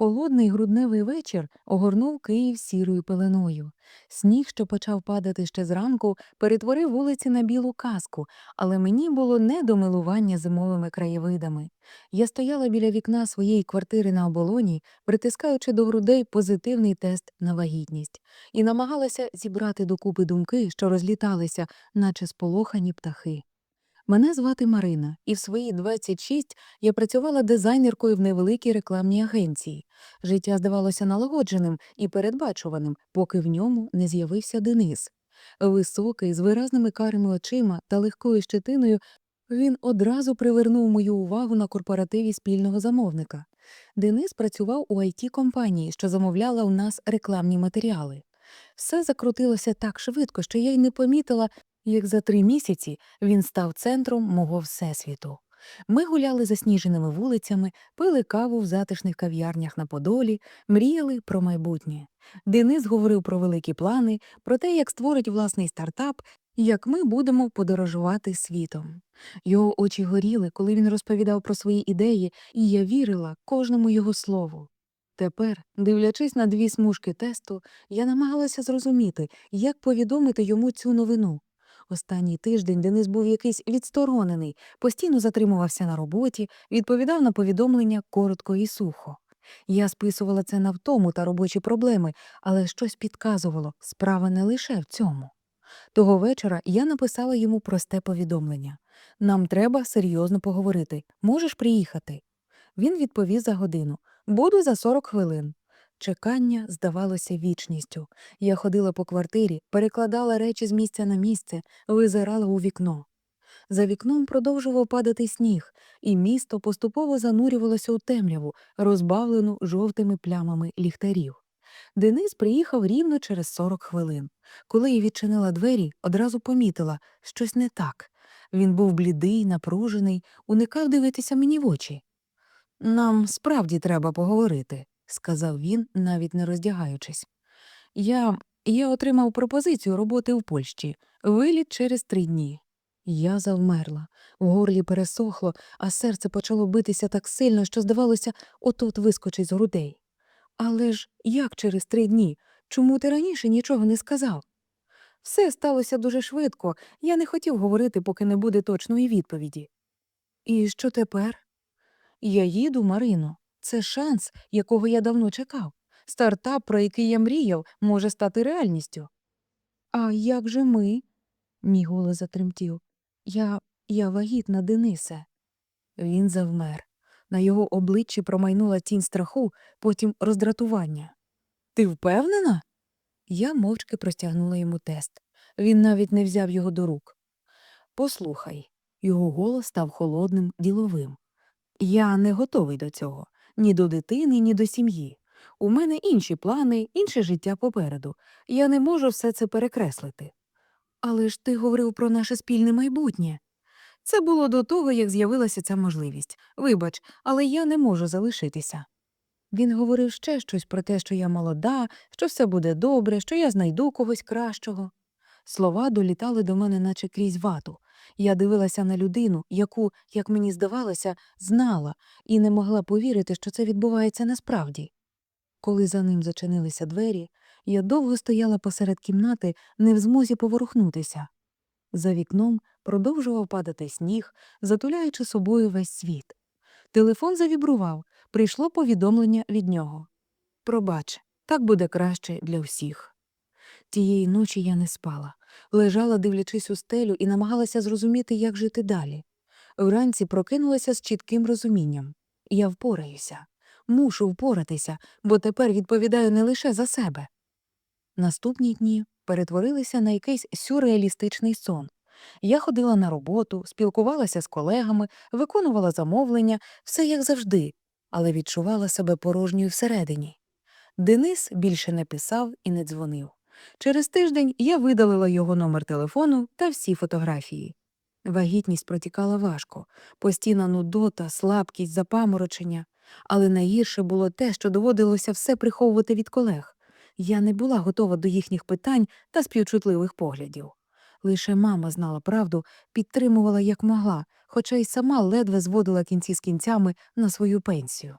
Холодний грудневий вечір огорнув Київ сірою пеленою. Сніг, що почав падати ще зранку, перетворив вулиці на білу казку, але мені було не до милування зимовими краєвидами. Я стояла біля вікна своєї квартири на оболоні, притискаючи до грудей позитивний тест на вагітність, і намагалася зібрати докупи думки, що розліталися, наче сполохані птахи. Мене звати Марина, і в свої 26 я працювала дизайнеркою в невеликій рекламній агенції. Життя здавалося налагодженим і передбачуваним, поки в ньому не з'явився Денис. Високий, з виразними карими очима та легкою щетиною, він одразу привернув мою увагу на корпоративі спільного замовника. Денис працював у it компанії що замовляла у нас рекламні матеріали. Все закрутилося так швидко, що я й не помітила, як за три місяці він став центром мого всесвіту. Ми гуляли засніженими вулицями, пили каву в затишних кав'ярнях на Подолі, мріяли про майбутнє. Денис говорив про великі плани, про те, як створить власний стартап, як ми будемо подорожувати світом. Його очі горіли, коли він розповідав про свої ідеї, і я вірила кожному його слову. Тепер, дивлячись на дві смужки тесту, я намагалася зрозуміти, як повідомити йому цю новину. Останній тиждень Денис був якийсь відсторонений, постійно затримувався на роботі, відповідав на повідомлення коротко і сухо. Я списувала це на втому та робочі проблеми, але щось підказувало справа не лише в цьому. Того вечора я написала йому просте повідомлення Нам треба серйозно поговорити. Можеш приїхати? Він відповів за годину Буду за 40 хвилин. Чекання здавалося вічністю. Я ходила по квартирі, перекладала речі з місця на місце, визирала у вікно. За вікном продовжував падати сніг, і місто поступово занурювалося у темряву, розбавлену жовтими плямами ліхтарів. Денис приїхав рівно через 40 хвилин. Коли я відчинила двері, одразу помітила щось не так. Він був блідий, напружений, уникав дивитися мені в очі. Нам справді треба поговорити сказав він, навіть не роздягаючись. Я я отримав пропозицію роботи в Польщі, виліт через три дні. Я завмерла, в горлі пересохло, а серце почало битися так сильно, що, здавалося, отот вискочить з грудей. Але ж як через три дні? Чому ти раніше нічого не сказав? Все сталося дуже швидко, я не хотів говорити, поки не буде точної відповіді. І що тепер? Я їду, Марино. Це шанс, якого я давно чекав. Стартап, про який я мріяв, може стати реальністю. А як же ми? Мій голос затремтів. Я я вагітна, Денисе. Він завмер. На його обличчі промайнула тінь страху, потім роздратування. Ти впевнена? Я мовчки простягнула йому тест. Він навіть не взяв його до рук. Послухай, його голос став холодним, діловим. Я не готовий до цього ні до дитини, ні до сім'ї. У мене інші плани, інше життя попереду. Я не можу все це перекреслити. Але ж ти говорив про наше спільне майбутнє. Це було до того, як з'явилася ця можливість. Вибач, але я не можу залишитися. Він говорив ще щось про те, що я молода, що все буде добре, що я знайду когось кращого. Слова долітали до мене, наче крізь вату. Я дивилася на людину, яку, як мені здавалося, знала, і не могла повірити, що це відбувається насправді. Коли за ним зачинилися двері, я довго стояла посеред кімнати, не в змозі поворухнутися. За вікном продовжував падати сніг, затуляючи собою весь світ. Телефон завібрував, прийшло повідомлення від нього. Пробач, так буде краще для всіх. Тієї ночі я не спала, лежала, дивлячись у стелю, і намагалася зрозуміти, як жити далі. Вранці прокинулася з чітким розумінням я впораюся, мушу впоратися, бо тепер відповідаю не лише за себе. Наступні дні перетворилися на якийсь сюрреалістичний сон. Я ходила на роботу, спілкувалася з колегами, виконувала замовлення, все як завжди, але відчувала себе порожньою всередині. Денис більше не писав і не дзвонив. Через тиждень я видалила його номер телефону та всі фотографії. Вагітність протікала важко, постійна нудота, слабкість, запаморочення, але найгірше було те, що доводилося все приховувати від колег. Я не була готова до їхніх питань та співчутливих поглядів. Лише мама знала правду, підтримувала як могла, хоча й сама ледве зводила кінці з кінцями на свою пенсію.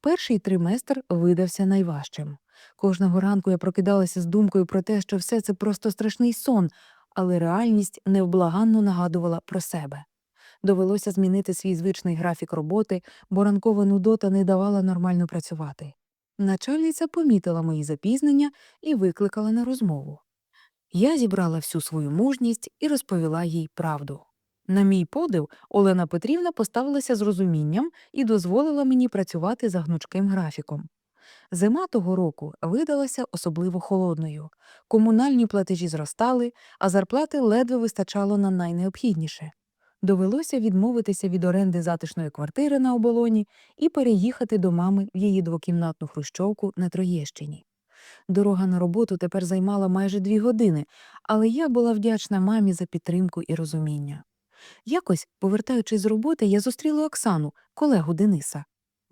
Перший триместр видався найважчим. Кожного ранку я прокидалася з думкою про те, що все це просто страшний сон, але реальність невблаганно нагадувала про себе. Довелося змінити свій звичний графік роботи, бо ранкова нудота не давала нормально працювати. Начальниця помітила мої запізнення і викликала на розмову. Я зібрала всю свою мужність і розповіла їй правду. На мій подив, Олена Петрівна поставилася з розумінням і дозволила мені працювати за гнучким графіком. Зима того року видалася особливо холодною. Комунальні платежі зростали, а зарплати ледве вистачало на найнеобхідніше. Довелося відмовитися від оренди затишної квартири на оболоні і переїхати до мами в її двокімнатну хрущовку на Троєщині. Дорога на роботу тепер займала майже дві години, але я була вдячна мамі за підтримку і розуміння. Якось, повертаючись з роботи, я зустріла Оксану, колегу Дениса.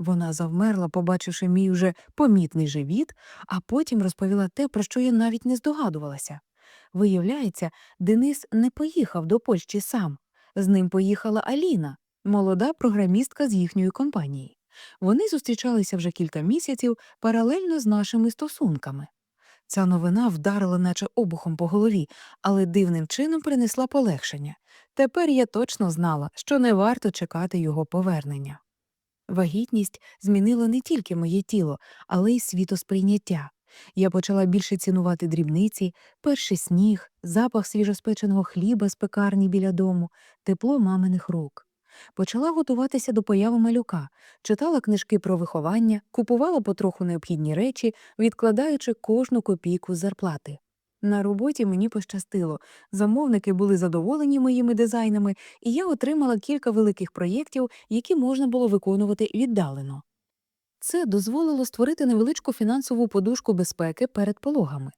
Вона завмерла, побачивши мій уже помітний живіт, а потім розповіла те, про що я навіть не здогадувалася. Виявляється, Денис не поїхав до Польщі сам. З ним поїхала Аліна, молода програмістка з їхньої компанії. Вони зустрічалися вже кілька місяців паралельно з нашими стосунками. Ця новина вдарила наче обухом по голові, але дивним чином принесла полегшення. Тепер я точно знала, що не варто чекати його повернення. Вагітність змінила не тільки моє тіло, але й світосприйняття. Я почала більше цінувати дрібниці, перший сніг, запах свіжоспеченого хліба з пекарні біля дому, тепло маминих рук. Почала готуватися до появи малюка, читала книжки про виховання, купувала потроху необхідні речі, відкладаючи кожну копійку з зарплати. На роботі мені пощастило, замовники були задоволені моїми дизайнами, і я отримала кілька великих проєктів, які можна було виконувати віддалено. Це дозволило створити невеличку фінансову подушку безпеки перед пологами.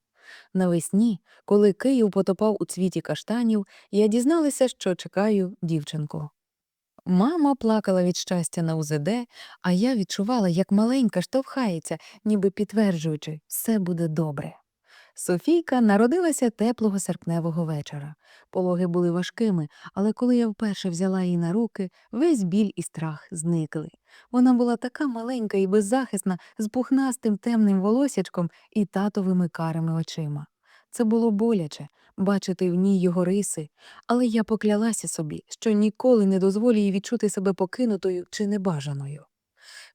Навесні, коли Київ потопав у цвіті каштанів, я дізналася, що чекаю дівчинку. Мама плакала від щастя на УЗД, а я відчувала, як маленька штовхається, ніби підтверджуючи, все буде добре. Софійка народилася теплого серпневого вечора. Пологи були важкими, але коли я вперше взяла її на руки, весь біль і страх зникли. Вона була така маленька і беззахисна, з пухнастим темним волосячком і татовими карими очима. Це було боляче бачити в ній його риси, але я поклялася собі, що ніколи не дозволю їй відчути себе покинутою чи небажаною.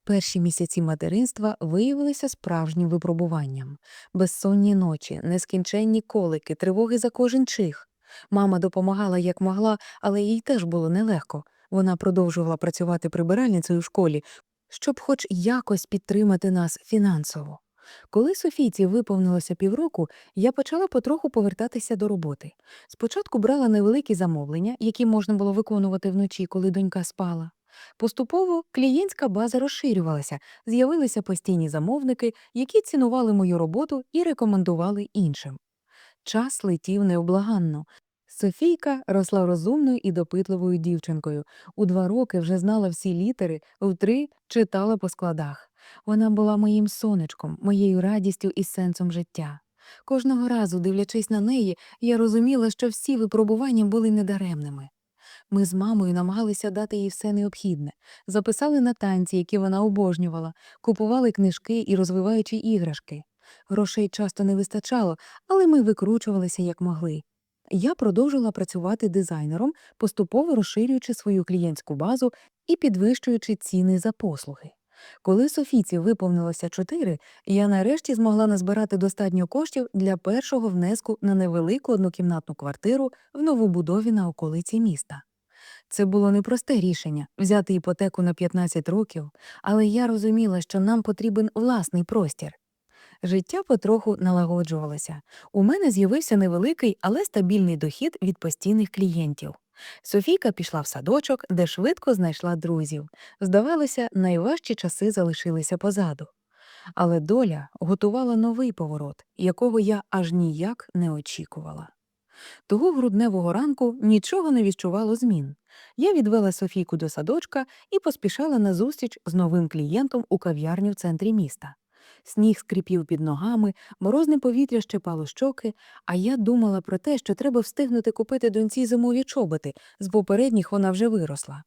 Перші місяці материнства виявилися справжнім випробуванням безсонні ночі, нескінченні колики, тривоги за кожен чих. Мама допомагала як могла, але їй теж було нелегко. Вона продовжувала працювати прибиральницею в школі, щоб хоч якось підтримати нас фінансово. Коли Софійці виповнилося півроку, я почала потроху повертатися до роботи. Спочатку брала невеликі замовлення, які можна було виконувати вночі, коли донька спала. Поступово клієнтська база розширювалася, з'явилися постійні замовники, які цінували мою роботу і рекомендували іншим. Час летів необлаганно. Софійка росла розумною і допитливою дівчинкою. У два роки вже знала всі літери, в три читала по складах. Вона була моїм сонечком, моєю радістю і сенсом життя. Кожного разу, дивлячись на неї, я розуміла, що всі випробування були недаремними. Ми з мамою намагалися дати їй все необхідне, записали на танці, які вона обожнювала, купували книжки і розвиваючі іграшки. Грошей часто не вистачало, але ми викручувалися як могли. Я продовжила працювати дизайнером, поступово розширюючи свою клієнтську базу і підвищуючи ціни за послуги. Коли Софійці виповнилося чотири, я нарешті змогла назбирати достатньо коштів для першого внеску на невелику однокімнатну квартиру в новобудові на околиці міста. Це було непросте рішення взяти іпотеку на 15 років, але я розуміла, що нам потрібен власний простір. Життя потроху налагоджувалося. У мене з'явився невеликий, але стабільний дохід від постійних клієнтів. Софійка пішла в садочок, де швидко знайшла друзів. Здавалося, найважчі часи залишилися позаду. Але доля готувала новий поворот, якого я аж ніяк не очікувала. Того грудневого ранку нічого не відчувало змін. Я відвела Софійку до садочка і поспішала на зустріч з новим клієнтом у кав'ярню в центрі міста. Сніг скрипів під ногами, морозне повітря щепало щоки, а я думала про те, що треба встигнути купити доньці зимові чоботи, з попередніх вона вже виросла.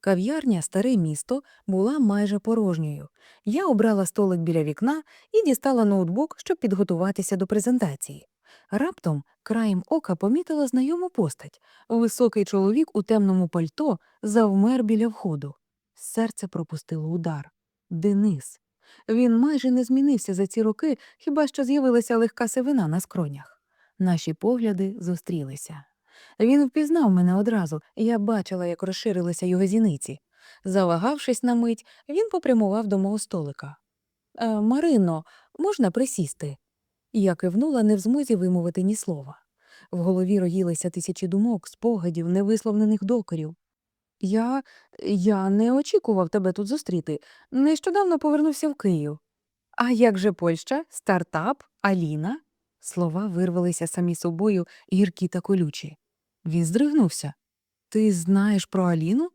Кав'ярня Старе місто була майже порожньою. Я обрала столик біля вікна і дістала ноутбук, щоб підготуватися до презентації. Раптом краєм ока помітила знайому постать. Високий чоловік у темному пальто завмер біля входу. Серце пропустило удар. Денис. Він майже не змінився за ці роки, хіба що з'явилася легка сивина на скронях. Наші погляди зустрілися. Він впізнав мене одразу, я бачила, як розширилися його зіниці. Завагавшись на мить, він попрямував до мого столика. «Е, Марино, можна присісти? Я кивнула, не в змозі вимовити ні слова. В голові роїлися тисячі думок, спогадів, невисловлених докорів. Я. я не очікував тебе тут зустріти. Нещодавно повернувся в Київ. А як же Польща, стартап, Аліна? Слова вирвалися самі собою, гіркі та колючі. Він здригнувся. Ти знаєш про Аліну?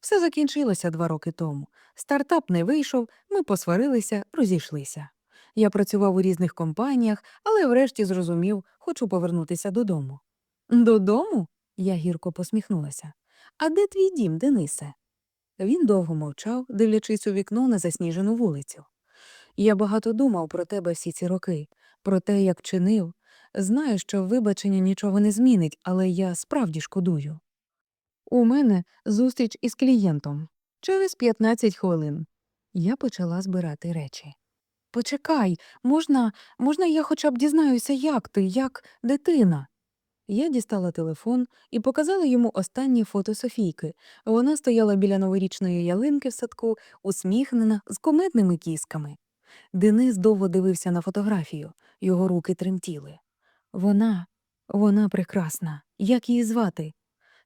Все закінчилося два роки тому. Стартап не вийшов, ми посварилися, розійшлися. Я працював у різних компаніях, але врешті зрозумів, хочу повернутися додому. Додому? Я гірко посміхнулася. А де твій дім, Денисе? Він довго мовчав, дивлячись у вікно на засніжену вулицю. Я багато думав про тебе всі ці роки, про те, як чинив. Знаю, що вибачення нічого не змінить, але я справді шкодую. У мене зустріч із клієнтом через 15 хвилин. Я почала збирати речі. Почекай, можна, можна я хоча б дізнаюся, як ти, як дитина. Я дістала телефон і показала йому останні фото Софійки. Вона стояла біля новорічної ялинки в садку, усміхнена, з кометними кісками. Денис довго дивився на фотографію, його руки тремтіли. Вона, вона прекрасна. Як її звати?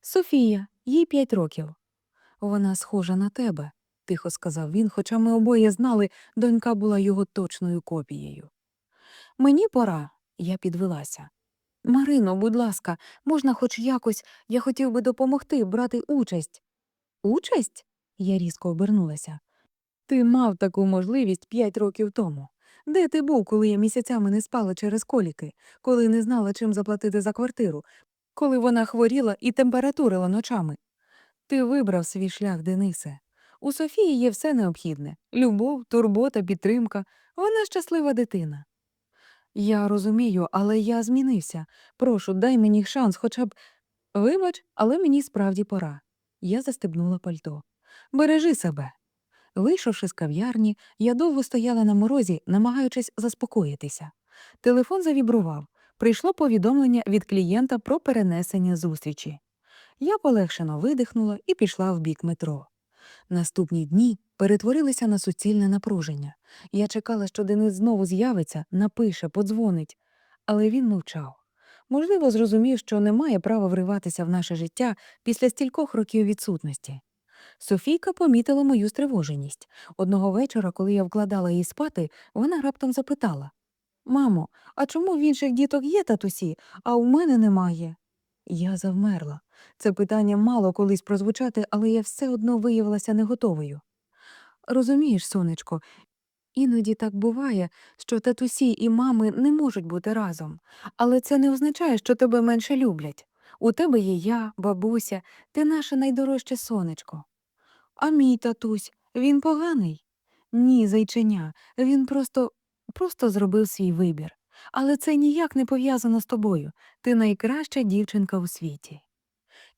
Софія, їй п'ять років. Вона схожа на тебе, тихо сказав він, хоча ми обоє знали, донька була його точною копією. Мені пора, я підвелася. Марино, будь ласка, можна хоч якось, я хотів би допомогти брати участь. Участь? Я різко обернулася. Ти мав таку можливість п'ять років тому. Де ти був, коли я місяцями не спала через коліки, коли не знала, чим заплатити за квартиру, коли вона хворіла і температурила ночами? Ти вибрав свій шлях, Денисе. У Софії є все необхідне любов, турбота, підтримка. Вона щаслива дитина. Я розумію, але я змінився. Прошу, дай мені шанс, хоча б. Вибач, але мені справді пора. Я застебнула пальто. Бережи себе. Вийшовши з кав'ярні, я довго стояла на морозі, намагаючись заспокоїтися. Телефон завібрував. Прийшло повідомлення від клієнта про перенесення зустрічі. Я полегшено видихнула і пішла в бік метро. Наступні дні перетворилися на суцільне напруження. Я чекала, що Денис знову з'явиться, напише, подзвонить, але він мовчав. Можливо, зрозумів, що не має права вриватися в наше життя після стількох років відсутності. Софійка помітила мою стривоженість. Одного вечора, коли я вкладала її спати, вона раптом запитала Мамо, а чому в інших діток є татусі, а у мене немає? Я завмерла. Це питання мало колись прозвучати, але я все одно виявилася не готовою. Розумієш, сонечко, іноді так буває, що татусі і мами не можуть бути разом, але це не означає, що тебе менше люблять. У тебе є я, бабуся, ти наше найдорожче сонечко. А мій татусь, він поганий? Ні, зайченя, він просто, просто зробив свій вибір. Але це ніяк не пов'язано з тобою. Ти найкраща дівчинка у світі.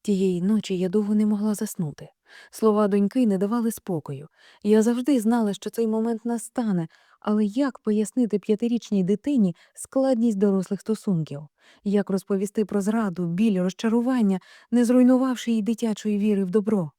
Тієї ночі я довго не могла заснути. Слова доньки не давали спокою. Я завжди знала, що цей момент настане, але як пояснити п'ятирічній дитині складність дорослих стосунків? Як розповісти про зраду, біль, розчарування, не зруйнувавши їй дитячої віри в добро?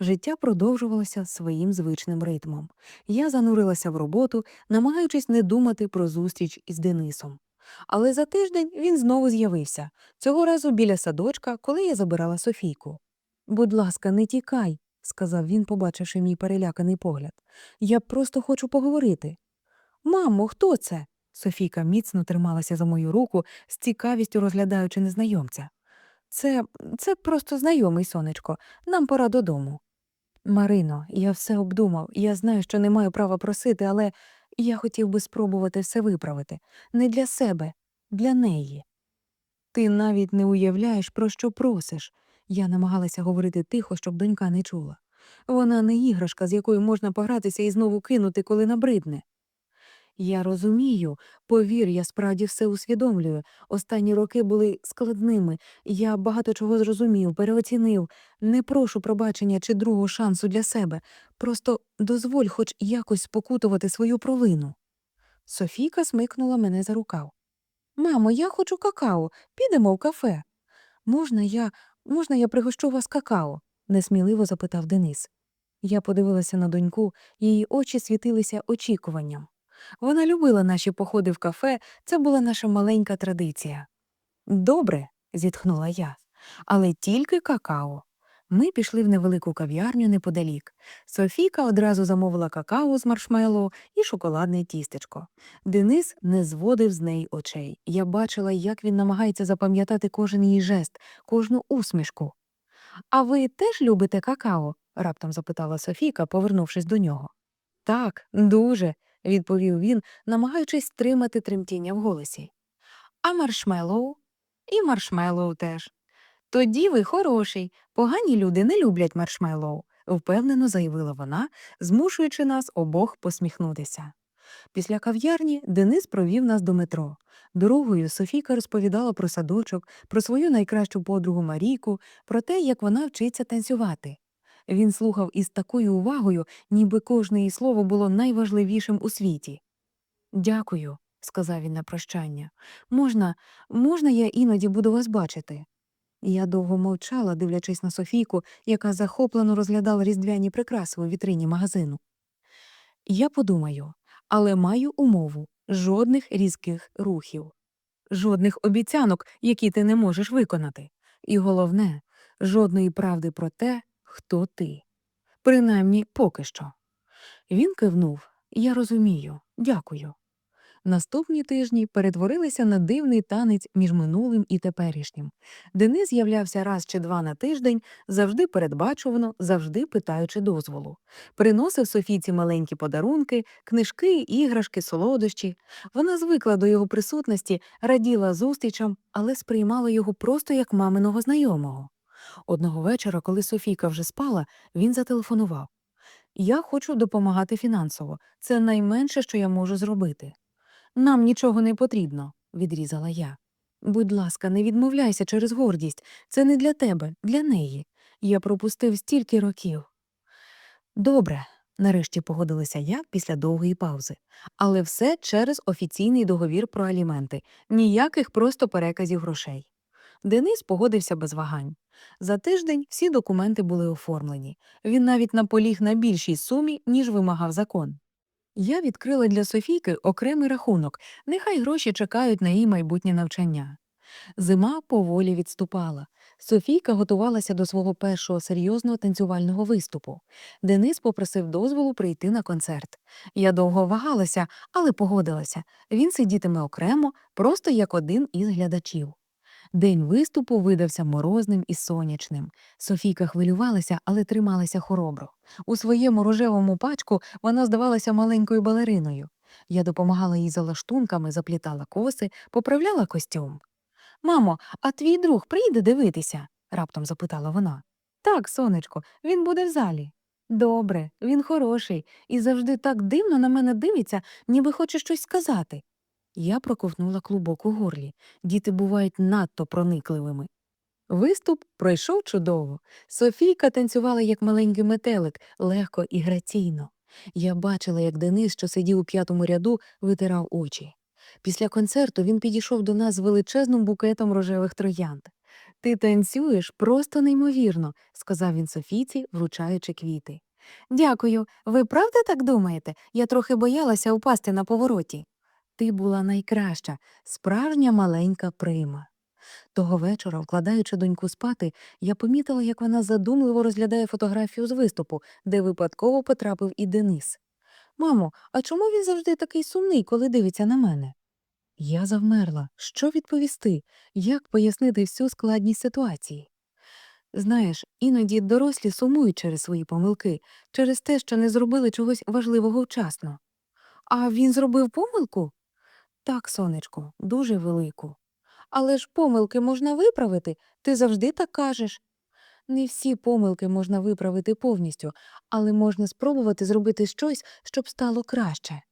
Життя продовжувалося своїм звичним ритмом. Я занурилася в роботу, намагаючись не думати про зустріч із Денисом. Але за тиждень він знову з'явився, цього разу біля садочка, коли я забирала Софійку. Будь ласка, не тікай, сказав він, побачивши мій переляканий погляд. Я просто хочу поговорити. Мамо, хто це? Софійка міцно трималася за мою руку, з цікавістю розглядаючи незнайомця. Це це просто знайомий сонечко, нам пора додому. Марино, я все обдумав, я знаю, що не маю права просити, але я хотів би спробувати все виправити. Не для себе, для неї. Ти навіть не уявляєш, про що просиш. Я намагалася говорити тихо, щоб донька не чула. Вона не іграшка, з якою можна погратися і знову кинути, коли набридне. Я розумію, повір, я справді все усвідомлюю. Останні роки були складними. Я багато чого зрозумів, переоцінив. Не прошу пробачення чи другого шансу для себе. Просто дозволь хоч якось спокутувати свою провину. Софійка смикнула мене за рукав. Мамо, я хочу какао. Підемо в кафе. Можна я, можна я пригощу вас какао? несміливо запитав Денис. Я подивилася на доньку, її очі світилися очікуванням. Вона любила наші походи в кафе, це була наша маленька традиція. Добре, зітхнула я, але тільки какао. Ми пішли в невелику кав'ярню неподалік. Софійка одразу замовила какао з маршмеллоу і шоколадне тістечко. Денис не зводив з неї очей. Я бачила, як він намагається запам'ятати кожен її жест, кожну усмішку. А ви теж любите какао? раптом запитала Софійка, повернувшись до нього. Так, дуже, відповів він, намагаючись стримати тремтіння в голосі. А маршмеллоу? І маршмеллоу теж. Тоді ви хороший. Погані люди не люблять маршмеллоу, впевнено заявила вона, змушуючи нас обох посміхнутися. Після кав'ярні Денис провів нас до метро. Дорогою Софійка розповідала про садочок, про свою найкращу подругу Марійку, про те, як вона вчиться танцювати. Він слухав із такою увагою, ніби кожне її слово було найважливішим у світі. Дякую, сказав він на прощання. Можна, можна я іноді буду вас бачити? Я довго мовчала, дивлячись на Софійку, яка захоплено розглядала різдвяні прикраси у вітрині магазину. Я подумаю, але маю умову жодних різких рухів, жодних обіцянок, які ти не можеш виконати. І головне, жодної правди про те, хто ти. Принаймні поки що. Він кивнув Я розумію, дякую. Наступні тижні перетворилися на дивний танець між минулим і теперішнім. Денис з'являвся раз чи два на тиждень, завжди передбачувано, завжди питаючи дозволу. Приносив Софійці маленькі подарунки, книжки, іграшки, солодощі. Вона звикла до його присутності, раділа зустрічам, але сприймала його просто як маминого знайомого. Одного вечора, коли Софійка вже спала, він зателефонував. Я хочу допомагати фінансово. Це найменше, що я можу зробити. Нам нічого не потрібно, відрізала я. Будь ласка, не відмовляйся через гордість. Це не для тебе, для неї. Я пропустив стільки років. Добре, нарешті погодилася я після довгої паузи. Але все через офіційний договір про аліменти, ніяких просто переказів грошей. Денис погодився без вагань. За тиждень всі документи були оформлені. Він навіть наполіг на більшій сумі, ніж вимагав закон. Я відкрила для Софійки окремий рахунок, нехай гроші чекають на її майбутнє навчання. Зима поволі відступала. Софійка готувалася до свого першого серйозного танцювального виступу. Денис попросив дозволу прийти на концерт. Я довго вагалася, але погодилася. Він сидітиме окремо, просто як один із глядачів. День виступу видався морозним і сонячним. Софійка хвилювалася, але трималася хоробро. У своєму рожевому пачку вона здавалася маленькою балериною. Я допомагала їй за лаштунками, заплітала коси, поправляла костюм. Мамо, а твій друг прийде дивитися? раптом запитала вона. Так, сонечко, він буде в залі. Добре, він хороший і завжди так дивно на мене дивиться, ніби хоче щось сказати. Я проковтнула клубок у горлі. Діти бувають надто проникливими. Виступ пройшов чудово. Софійка танцювала як маленький метелик, легко і граційно. Я бачила, як Денис, що сидів у п'ятому ряду, витирав очі. Після концерту він підійшов до нас з величезним букетом рожевих троянд. Ти танцюєш просто неймовірно, сказав він Софійці, вручаючи квіти. Дякую. Ви правда так думаєте? Я трохи боялася упасти на повороті. Ти була найкраща, справжня маленька прима. Того вечора, вкладаючи доньку спати, я помітила, як вона задумливо розглядає фотографію з виступу, де випадково потрапив і Денис. Мамо, а чому він завжди такий сумний, коли дивиться на мене? Я завмерла. Що відповісти? Як пояснити всю складність ситуації? Знаєш, іноді дорослі сумують через свої помилки, через те, що не зробили чогось важливого вчасно. А він зробив помилку? Так, сонечко, дуже велику. Але ж помилки можна виправити, ти завжди так кажеш. Не всі помилки можна виправити повністю, але можна спробувати зробити щось, щоб стало краще.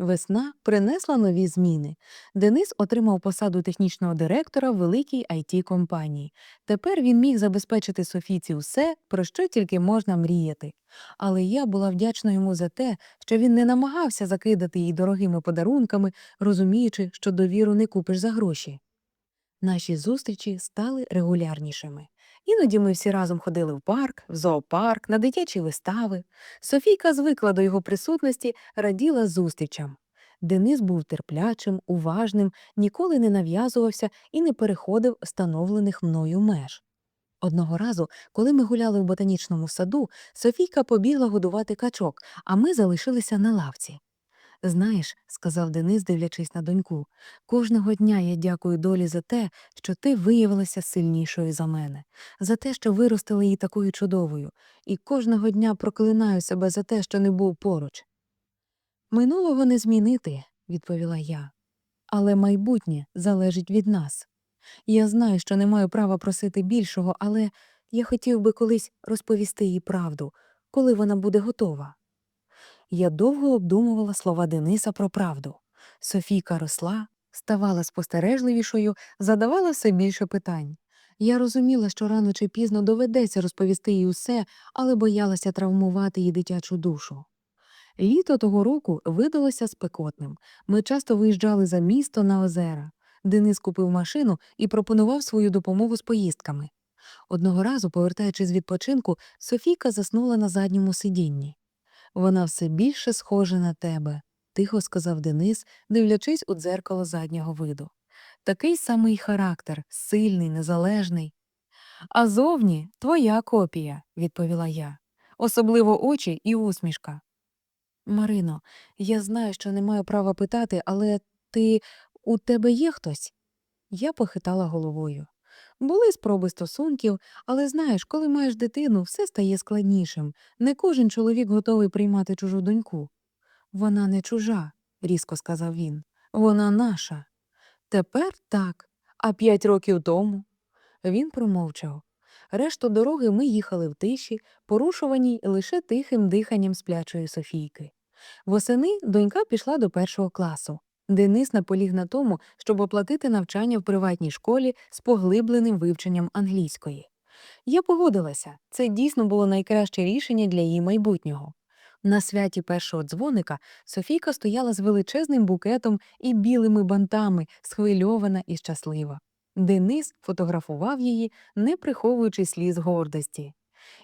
Весна принесла нові зміни. Денис отримав посаду технічного директора в великій it компанії. Тепер він міг забезпечити Софійці все, про що тільки можна мріяти. Але я була вдячна йому за те, що він не намагався закидати її дорогими подарунками, розуміючи, що довіру не купиш за гроші. Наші зустрічі стали регулярнішими. Іноді ми всі разом ходили в парк, в зоопарк, на дитячі вистави. Софійка звикла до його присутності, раділа зустрічам. Денис був терплячим, уважним, ніколи не нав'язувався і не переходив встановлених мною меж. Одного разу, коли ми гуляли в ботанічному саду, Софійка побігла годувати качок, а ми залишилися на лавці. Знаєш, сказав Денис, дивлячись на доньку, кожного дня я дякую долі за те, що ти виявилася сильнішою за мене, за те, що виростила її такою чудовою, і кожного дня проклинаю себе за те, що не був поруч. Минулого не змінити, відповіла я, але майбутнє залежить від нас. Я знаю, що не маю права просити більшого, але я хотів би колись розповісти їй правду, коли вона буде готова. Я довго обдумувала слова Дениса про правду. Софійка росла, ставала спостережливішою, задавала все більше питань. Я розуміла, що рано чи пізно доведеться розповісти їй усе, але боялася травмувати її дитячу душу. Літо того року видалося спекотним. Ми часто виїжджали за місто на озера. Денис купив машину і пропонував свою допомогу з поїздками. Одного разу, повертаючись з відпочинку, Софійка заснула на задньому сидінні. Вона все більше схожа на тебе, тихо сказав Денис, дивлячись у дзеркало заднього виду. Такий самий характер, сильний, незалежний. А зовні твоя копія, відповіла я, особливо очі і усмішка. Марино, я знаю, що не маю права питати, але ти у тебе є хтось? Я похитала головою. Були спроби стосунків, але знаєш, коли маєш дитину, все стає складнішим. Не кожен чоловік готовий приймати чужу доньку. Вона не чужа, різко сказав він. Вона наша. Тепер так, а п'ять років тому. Він промовчав. Решту дороги ми їхали в тиші, порушуваній лише тихим диханням сплячої Софійки. Восени донька пішла до першого класу. Денис наполіг на тому, щоб оплатити навчання в приватній школі з поглибленим вивченням англійської. Я погодилася, це дійсно було найкраще рішення для її майбутнього. На святі першого дзвоника Софійка стояла з величезним букетом і білими бантами, схвильована і щаслива. Денис фотографував її, не приховуючи сліз гордості.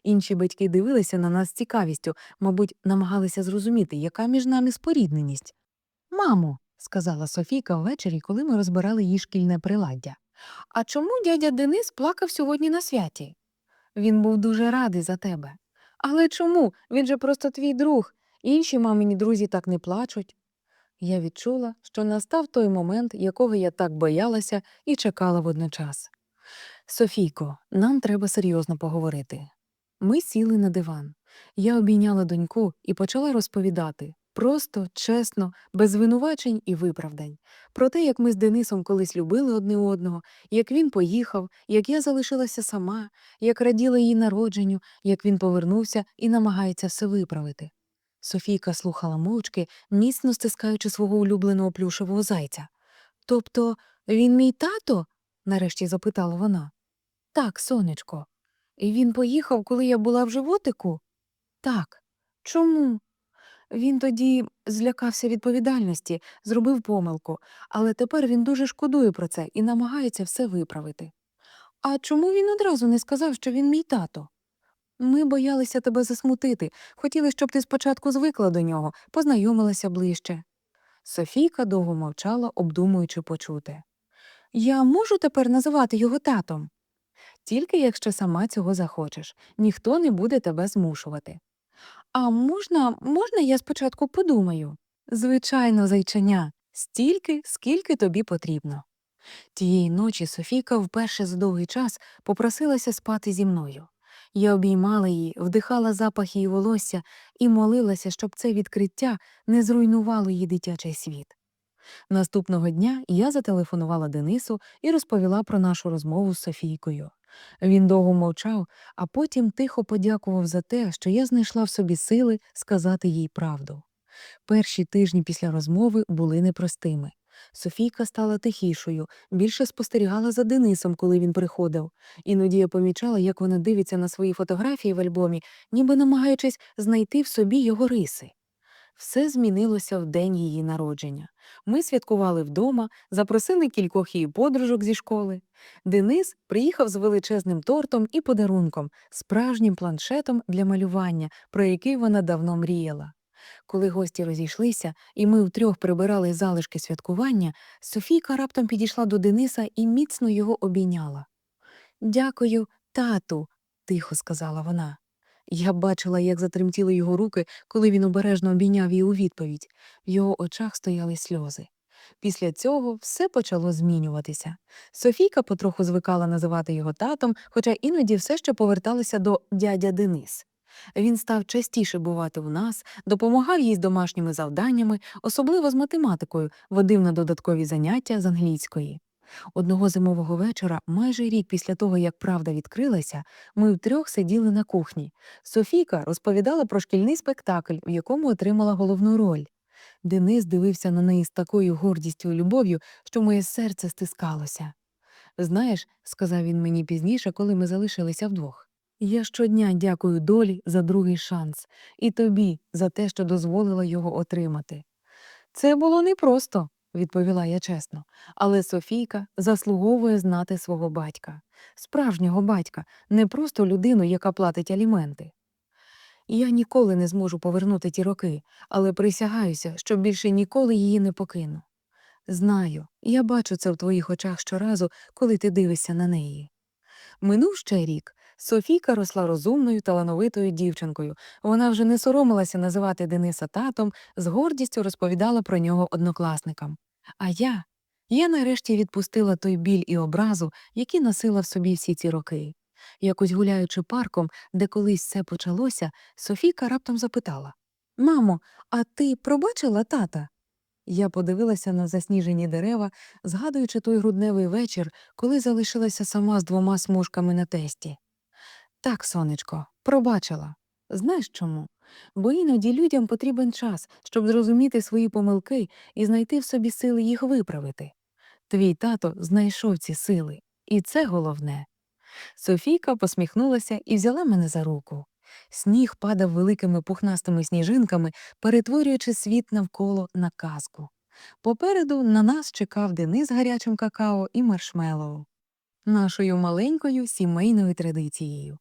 Інші батьки дивилися на нас з цікавістю, мабуть, намагалися зрозуміти, яка між нами спорідненість. Мамо, сказала Софійка ввечері, коли ми розбирали її шкільне приладдя. А чому дядя Денис плакав сьогодні на святі? Він був дуже радий за тебе. Але чому? Він же просто твій друг. Інші мамині друзі так не плачуть. Я відчула, що настав той момент, якого я так боялася і чекала водночас. Софійко, нам треба серйозно поговорити. Ми сіли на диван. Я обійняла доньку і почала розповідати просто, чесно, без звинувачень і виправдань, про те, як ми з Денисом колись любили одне одного, як він поїхав, як я залишилася сама, як раділа її народженню, як він повернувся і намагається все виправити. Софійка слухала мовчки, міцно стискаючи свого улюбленого плюшевого зайця. Тобто він мій тато? нарешті запитала вона. Так, сонечко. І він поїхав, коли я була в животику? Так. Чому? Він тоді злякався відповідальності, зробив помилку, але тепер він дуже шкодує про це і намагається все виправити. А чому він одразу не сказав, що він мій тато? Ми боялися тебе засмутити, хотіли, щоб ти спочатку звикла до нього, познайомилася ближче. Софійка довго мовчала, обдумуючи почуте. Я можу тепер називати його татом? Тільки якщо сама цього захочеш, ніхто не буде тебе змушувати. А можна, можна я спочатку подумаю? Звичайно, зайченя, стільки, скільки тобі потрібно. Тієї ночі Софійка вперше за довгий час попросилася спати зі мною. Я обіймала її, вдихала запах її волосся і молилася, щоб це відкриття не зруйнувало її дитячий світ. Наступного дня я зателефонувала Денису і розповіла про нашу розмову з Софійкою. Він довго мовчав, а потім тихо подякував за те, що я знайшла в собі сили сказати їй правду. Перші тижні після розмови були непростими. Софійка стала тихішою, більше спостерігала за Денисом, коли він приходив. Іноді я помічала, як вона дивиться на свої фотографії в альбомі, ніби намагаючись знайти в собі його риси. Все змінилося в день її народження. Ми святкували вдома, запросили кількох її подружок зі школи. Денис приїхав з величезним тортом і подарунком, справжнім планшетом для малювання, про який вона давно мріяла. Коли гості розійшлися, і ми втрьох прибирали залишки святкування, Софійка раптом підійшла до Дениса і міцно його обійняла. Дякую, тату, тихо сказала вона. Я бачила, як затремтіли його руки, коли він обережно обійняв її у відповідь. В його очах стояли сльози. Після цього все почало змінюватися. Софійка потроху звикала називати його татом, хоча іноді все ще поверталася до дядя Денис. Він став частіше бувати у нас, допомагав їй з домашніми завданнями, особливо з математикою, водив на додаткові заняття з англійської. Одного зимового вечора, майже рік після того, як правда відкрилася, ми втрьох сиділи на кухні. Софійка розповідала про шкільний спектакль, в якому отримала головну роль. Денис дивився на неї з такою гордістю і любов'ю, що моє серце стискалося. Знаєш, сказав він мені пізніше, коли ми залишилися вдвох. Я щодня дякую долі за другий шанс і тобі за те, що дозволила його отримати. Це було непросто, відповіла я чесно, але Софійка заслуговує знати свого батька, справжнього батька, не просто людину, яка платить аліменти. Я ніколи не зможу повернути ті роки, але присягаюся, що більше ніколи її не покину. Знаю, я бачу це в твоїх очах щоразу, коли ти дивишся на неї. Минув ще рік. Софійка росла розумною, талановитою дівчинкою. Вона вже не соромилася називати Дениса татом, з гордістю розповідала про нього однокласникам. А я, я нарешті відпустила той біль і образу, які носила в собі всі ці роки. Якось гуляючи парком, де колись все почалося, Софійка раптом запитала Мамо, а ти пробачила тата? Я подивилася на засніжені дерева, згадуючи той грудневий вечір, коли залишилася сама з двома смужками на тесті. Так, сонечко, пробачила. Знаєш чому? Бо іноді людям потрібен час, щоб зрозуміти свої помилки і знайти в собі сили їх виправити. Твій тато знайшов ці сили, і це головне. Софійка посміхнулася і взяла мене за руку. Сніг падав великими пухнастими сніжинками, перетворюючи світ навколо на казку. Попереду на нас чекав Денис гарячим какао і маршмеллоу. нашою маленькою сімейною традицією.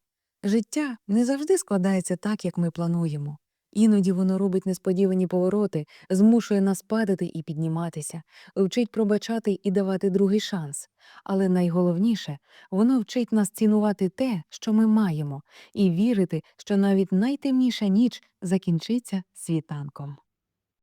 Життя не завжди складається так, як ми плануємо. Іноді воно робить несподівані повороти, змушує нас падати і підніматися, вчить пробачати і давати другий шанс. Але найголовніше, воно вчить нас цінувати те, що ми маємо, і вірити, що навіть найтемніша ніч закінчиться світанком.